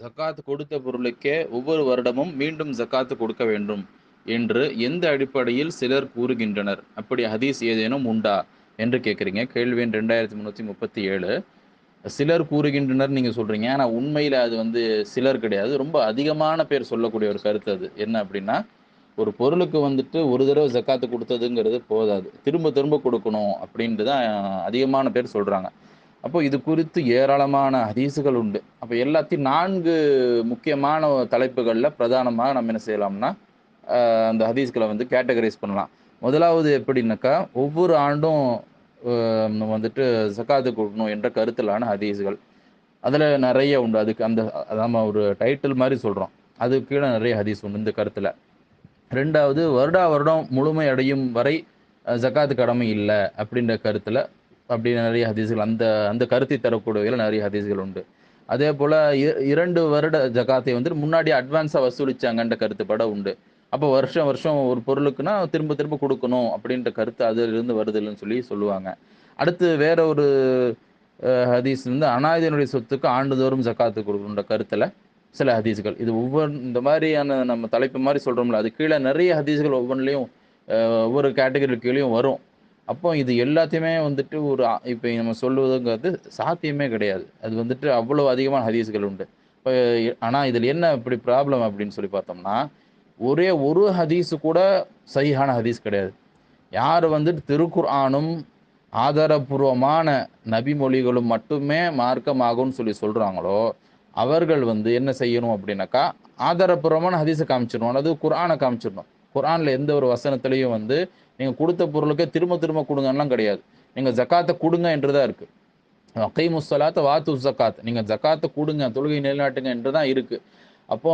ஜக்காத் கொடுத்த பொருளுக்கே ஒவ்வொரு வருடமும் மீண்டும் ஜக்காத்து கொடுக்க வேண்டும் என்று எந்த அடிப்படையில் சிலர் கூறுகின்றனர்? அப்படி ஹதீஸ் ஏதேனும் உண்டா என்று கேட்குறீங்க. கேள்வி எண் ரெண்டாயிரத்தி முந்நூற்றி முப்பத்தி ஏழு. சிலர் கூறுகின்றனர் நீங்கள் சொல்கிறீங்க ஆனால் உண்மையில் அது வந்து சிலர் கிடையாது. ரொம்ப அதிகமான பேர் சொல்லக்கூடிய ஒரு கருத்து அது. என்ன அப்படின்னா ஒரு பொருளுக்கு வந்துட்டு ஒரு தடவை ஜக்காத்து கொடுத்ததுங்கிறது போதாது. திரும்ப திரும்ப கொடுக்கணும் அப்படின்ட்டு தான் அதிகமான பேர் சொல்கிறாங்க அப்போ இது குறித்து ஏராளமான ஹதீஸுகள் உண்டு. அப்போ எல்லாத்தையும் நான்கு முக்கியமான தலைப்புகளில் பிரதானமாக நம்ம என்ன செய்யலாம்னா அந்த ஹதீஸ்களை வந்து கேட்டகரைஸ் பண்ணலாம். முதலாவது எப்படின்னாக்கா ஒவ்வொரு ஆண்டும் வந்துட்டு ஜக்காத்து கொடுக்கணும் என்ற கருத்திலான ஹதீஸ்கள். அதில் நிறைய உண்டு. அதுக்கு அந்த நம்ம ஒரு டைட்டில் மாதிரி சொல்கிறோம் அது கீழே நிறைய ஹதீஸ் உண்டு இந்த கருத்தில். ரெண்டாவது வருடா வருடம் முழுமை அடையும் வரை ஜக்காத்து கடமை இல்லை அப்படின்ற கருத்தில் அப்படி நிறைய ஹதீஸ்கள் அந்த அந்த கருத்தை தரக்கூடியதில் நிறைய ஹதீஸ்கள் உண்டு. அதே போல் இரண்டு வருட ஜகாத்தை வந்து முன்னாடி அட்வான்ஸாக வசூலிச்சாங்கன்ற கருத்துப்பட உண்டு. அப்போ வருஷம் வருஷம் ஒரு பொருளுக்குன்னா திரும்ப திரும்ப கொடுக்கணும் அப்படின்ற கருத்து அதிலிருந்து வருதுன்னு சொல்லி சொல்லுவாங்க. அடுத்து வேற ஒரு ஹதீஸ் வந்து அனாதையினுடைய சொத்துக்கு ஆண்டுதோறும் ஜக்காத்து கொடுக்கணுன்ற கருத்தில் சில ஹதீஸ்கள். இது ஒவ்வொரு இந்த மாதிரியான நம்ம தலைப்பு மாதிரி சொல்கிறோம்ல அது கீழே நிறைய ஹதீஸ்கள் ஒவ்வொன்றிலையும் ஒவ்வொரு கேட்டகரி கீழேயும் வரும். அப்போ இது எல்லாத்தையுமே வந்துட்டு ஒரு இப்போ நம்ம சொல்லுவதுங்கிறது சாத்தியமே கிடையாது. அது வந்துட்டு அவ்வளோ அதிகமான ஹதீஸ்கள் உண்டு. இப்போ ஆனால் இதில் என்ன இப்படி ப்ராப்ளம் அப்படின்னு சொல்லி பார்த்தோம்னா ஒரே ஒரு ஹதீஸு கூட சரியான ஹதீஸ் கிடையாது. யார் வந்துட்டு திருக்குர்ஆனும் ஆதாரபூர்வமான நபிமொழிகளும் மட்டுமே மார்க்கமாகும்னு சொல்லி சொல்கிறாங்களோ அவர்கள் வந்து என்ன செய்யணும் அப்படின்னாக்கா ஆதாரபூர்வமான ஹதீஸை காமிச்சிடணும். அல்லது குர்ஆனை காமிச்சிடணும். குரான்ல எந்த ஒரு வசனத்துலையும் வந்து நீங்கள் கொடுத்த பொருளுக்கே திரும்ப திரும்ப கொடுங்கலாம் கிடையாது. நீங்கள் ஜக்காத்தை கொடுங்க என்று தான் இருக்குது அக்கை முஸ்தலாத்த வாத்து ஜக்காத். நீங்கள் ஜக்காத்தை கொடுங்க தொழுகை நிலைநாட்டுங்க என்று தான் இருக்குது அப்போ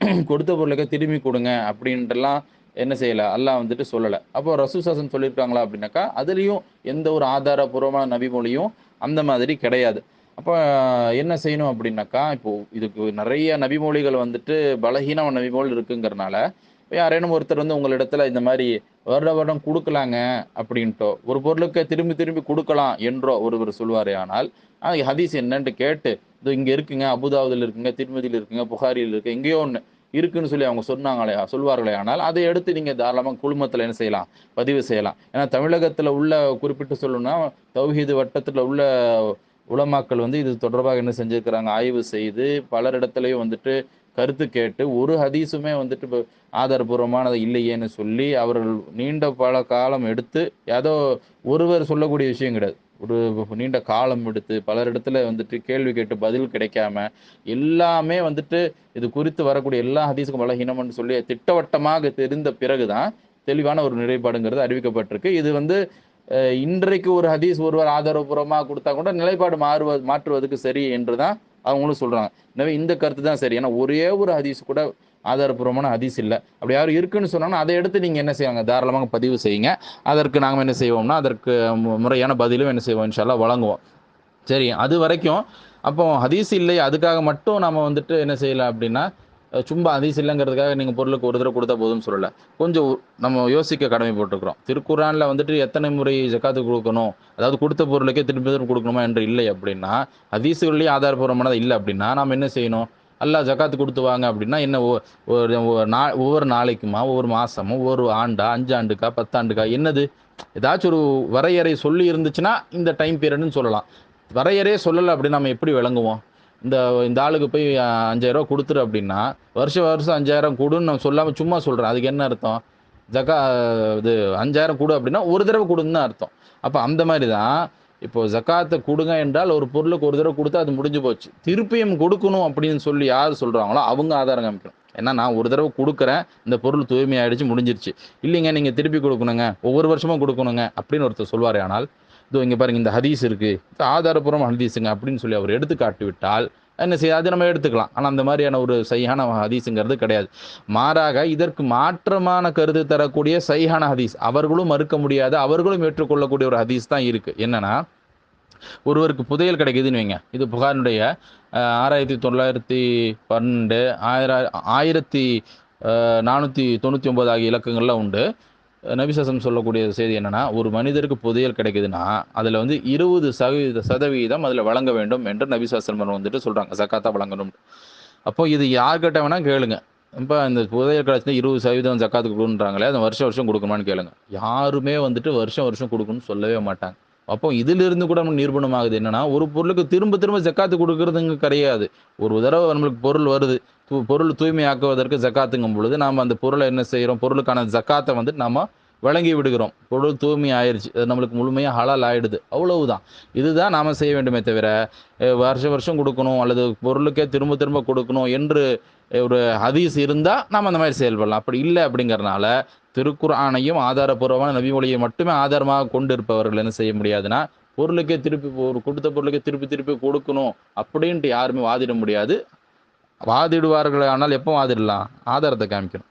கொடுத்த பொருளுக்கே திரும்பி கொடுங்க அப்படின்ட்டுலாம் என்ன செய்யலை? அல்லாஹ் வந்துட்டு சொல்லலை. அப்போ ரசூசாசன் சொல்லியிருக்காங்களா அப்படின்னாக்கா அதுலேயும் எந்த ஒரு ஆதாரபூர்வமான நபிமொழியும் அந்த மாதிரி கிடையாது. அப்போ என்ன செய்யணும் அப்படின்னாக்கா இப்போ இதுக்கு நிறைய நபிமொழிகள் வந்துட்டு பலகீனமான நபிமொழி இருக்குங்கிறனால யாரேனும் ஒருத்தர் வந்து உங்களிடத்துல இந்த மாதிரி வருட வருடம் கொடுக்கலாங்க அப்படின்ட்டோ ஒரு பொருளுக்கு திரும்பி திரும்பி கொடுக்கலாம் என்றோ ஒருவர் சொல்வாரே ஆனால் ஹதீஸ் என்னன்ட்டு கேட்டு இது இங்கே இருக்குங்க அபுதாபுதில் இருக்குங்க திருமதியில் இருக்குங்க புகாரியில் இருக்கு எங்கேயோ ஒன்று இருக்குன்னு சொல்லி அவங்க சொன்னாங்களே சொல்வார்களே ஆனால் அதை எடுத்து நீங்கள் தாராளமாக குழுமத்தில் என்ன செய்யலாம் பதிவு செய்யலாம். ஏன்னா தமிழகத்தில் உள்ள குறிப்பிட்டு சொல்லணும்னா தௌஹீது வட்டத்தில் உள்ள உலமாக்கள் வந்து இது தொடர்பாக என்ன செஞ்சிருக்கிறாங்க ஆய்வு செய்து பலரிடத்துலையும் வந்துட்டு கருத்து கேட்டு ஒரு ஹதீஸுமே வந்துட்டு இப்போ ஆதாரபூர்வமானது இல்லையேன்னு சொல்லி அவர்கள் நீண்ட பல காலம் எடுத்து ஏதோ ஒருவர் சொல்லக்கூடிய விஷயம் கிடையாது. ஒரு நீண்ட காலம் எடுத்து பலரிடத்துல வந்துட்டு கேள்வி கேட்டு பதில் கிடைக்காம எல்லாமே வந்துட்டு இது குறித்து வரக்கூடிய எல்லா ஹதீஸுக்கும் பலகீனம்னு சொல்லி திட்டவட்டமாக தெரிந்த பிறகுதான் தெளிவான ஒரு நிலைப்பாடுங்கிறது அறிவிக்கப்பட்டிருக்கு. இது வந்து இன்றைக்கு ஒரு ஹதீஸ் ஒருவர் ஆதாரபூர்வமாக கொடுத்தா கூட நிலைப்பாடு மாறுவது மாற்றுவதற்கு சரி என்று தான் அவங்களும் சொல்கிறாங்க எனவே இந்த கருத்து தான் சரி. ஏன்னா ஒரே ஒரு ஹதீஸ் கூட ஆதாரபூர்வமான ஹதீஸ் இல்லை. அப்படி யாரும் இருக்குன்னு சொன்னாங்கன்னா அதை எடுத்து நீங்கள் என்ன செய்வாங்க? தாராளமாக பதிவு செய்யுங்க. அதற்கு நாங்கள் என்ன செய்வோம்னா அதற்கு மு- முறையான பதிலும் என்ன செய்வோம்? இன்ஷால்லா வழங்குவோம். சரி அது வரைக்கும் அப்போ ஹதீஸ் இல்லை. அதுக்காக மட்டும் நம்ம வந்துட்டு என்ன செய்யலாம் அப்படின்னா சும்மா அதிஸ் இல்லைங்கிறதுக்காக நீங்கள் பொருளுக்கு ஒரு தடவை கொடுத்தா போதும்னு சொல்லலை. கொஞ்சம் நம்ம யோசிக்க கடமைப்பட்டிருக்கிறோம் திருக்குறானில் வந்துட்டு எத்தனை முறை ஜக்காத்து கொடுக்கணும்? அதாவது கொடுத்த பொருளுக்கே திருப்பி திரும்ப கொடுக்கணுமா என்று இல்லை அப்படின்னா அதிசுகள்லேயும் ஆதாரபூர்வமானது இல்லை அப்படின்னா நாம் என்ன செய்யணும்? அல்லா ஜக்காத்து கொடுத்து வாங்க அப்படின்னா என்ன ஒ- ஒரு நா ஒவ்வொரு நாளைக்குமா ஒவ்வொரு மாதமும் ஒவ்வொரு ஆண்டா அஞ்சு ஆண்டுக்கா பத்தாண்டுக்கா என்னது? ஏதாச்சும் ஒரு வரையறை சொல்லி இருந்துச்சுன்னா இந்த டைம் பீரியட்னு சொல்லலாம். வரையறையே சொல்லலை அப்படின்னு நம்ம எப்படி விளங்குவோம்? இந்த இந்த ஆளுக்கு போய் அஞ்சாயிரரூவா கொடுத்துரு அப்படின்னா வருஷம் வருஷம் அஞ்சாயிரம் கொடுன்னு நான் சொல்லாமல் சும்மா சொல்கிறேன் அதுக்கு என்ன அர்த்தம்? ஜக்கா இது அஞ்சாயிரம் கொடு அப்படின்னா ஒரு தடவை கொடுன்னு தான் அர்த்தம். அப்போ அந்த மாதிரி தான் இப்போ ஜக்காத்தை கொடுங்க என்றால் ஒரு பொருளுக்கு ஒரு தடவை கொடுத்தா அது முடிஞ்சு போச்சு. திருப்பியும் கொடுக்கணும் அப்படின்னு சொல்லி யார் சொல்கிறாங்களோ அவங்க ஆதாரம் காமிக்கணும். ஏன்னா நான் ஒரு தடவை கொடுக்குறேன் இந்த பொருள் தூய்மையாயிடுச்சு முடிஞ்சிருச்சு. இல்லைங்க நீங்கள் திருப்பி கொடுக்கணுங்க ஒவ்வொரு வருஷமும் கொடுக்கணுங்க அப்படின்னு ஒருத்தர் சொல்வார் ஆனால் இதோ இங்கே பாருங்க இந்த ஹதீஸ் இருக்கு. இது ஆதாரபூர்வம் ஹதீஸுங்க அப்படின்னு சொல்லி அவர் எடுத்து காட்டி விட்டால் என்ன செய்ய அது நம்ம எடுத்துக்கலாம். ஆனால் அந்த மாதிரியான ஒரு சையான ஹதீஸுங்கிறது கிடையாது. மாறாக இதற்கு மாற்றமான கருத்து தரக்கூடிய சையான ஹதீஸ் அவர்களும் மறுக்க முடியாத அவர்களும் ஏற்றுக்கொள்ளக்கூடிய ஒரு ஹதீஸ் தான் இருக்கு. என்னென்னா ஒருவருக்கு புதையல் கிடைக்குதுன்னு வைங்க. இது புகாரினுடைய ஆறாயிரத்தி தொள்ளாயிரத்தி பன்னெண்டு ஆயிர ஆயிரத்தி நானூற்றி தொண்ணூற்றி ஒம்பது ஆகிய இலக்கங்கள்லாம் உண்டு. நபிசாசம் சொல்லக்கூடிய செய்தி என்னன்னா ஒரு மனிதருக்கு புதையல் கிடைக்குதுன்னா அதில் வந்து இருபது சதவீத சதவீதம் அதில் வழங்க வேண்டும் என்று நபிசாசம் வந்துட்டு சொல்கிறாங்க சக்காத்தா வழங்கணும் அப்போ இது யார்கிட்ட வேணால் கேளுங்க. இப்போ இந்த புதையல் கிடச்சினா இருபது சதவீதம் சக்காத்துக்கு கொடுக்குறாங்களே அதை வருஷம் வருஷம் கொடுக்கணுமான்னு கேளுங்க. யாருமே வந்துட்டு வருஷம் வருஷம் கொடுக்கணும்னு சொல்லவே மாட்டாங்க. அப்போ இதிலிருந்து கூட நம்ம நிரூபணம் ஆகுது என்னன்னா ஒரு பொருளுக்கு திரும்ப திரும்ப ஜக்காத்து கொடுக்கறதுங்க கிடையாது. ஒரு தடவை நம்மளுக்கு பொருள் வருது தூ பொருள் தூய்மையாக்குவதற்கு ஜக்காத்துங்கும் பொழுது நாம் அந்த பொருளை என்ன செய்கிறோம் பொருளுக்கான ஜக்காத்தை வந்து நம்ம வழங்கி விடுகிறோம். பொருள் தூய்மை ஆயிடுச்சு அது நம்மளுக்கு முழுமையாக ஹலால் ஆயிடுது. அவ்வளவுதான். இதுதான் நாம் செய்ய வேண்டுமே தவிர வருஷம் வருஷம் கொடுக்கணும் அல்லது பொருளுக்கே திரும்ப திரும்ப கொடுக்கணும் என்று ஒரு ஹதீஸ் இருந்தால் நாம் அந்த மாதிரி செயல்படலாம். அப்படி இல்லை அப்படிங்கிறனால திருக்குறானையும் ஆதாரபூர்வமான நபிமொழியை மட்டுமே ஆதாரமாக கொண்டு இருப்பவர்கள் என்ன செய்ய முடியாதுன்னா பொருளுக்கே திருப்பி ஒரு கொடுத்த பொருளுக்கே திருப்பி திருப்பி கொடுக்கணும் அப்படின்ட்டு யாருமே வாதிட முடியாது. வாதிடுவார்கள் ஆனால் எப்போ வாதிடலாம்? ஆதாரத்தை காமிக்கணும்.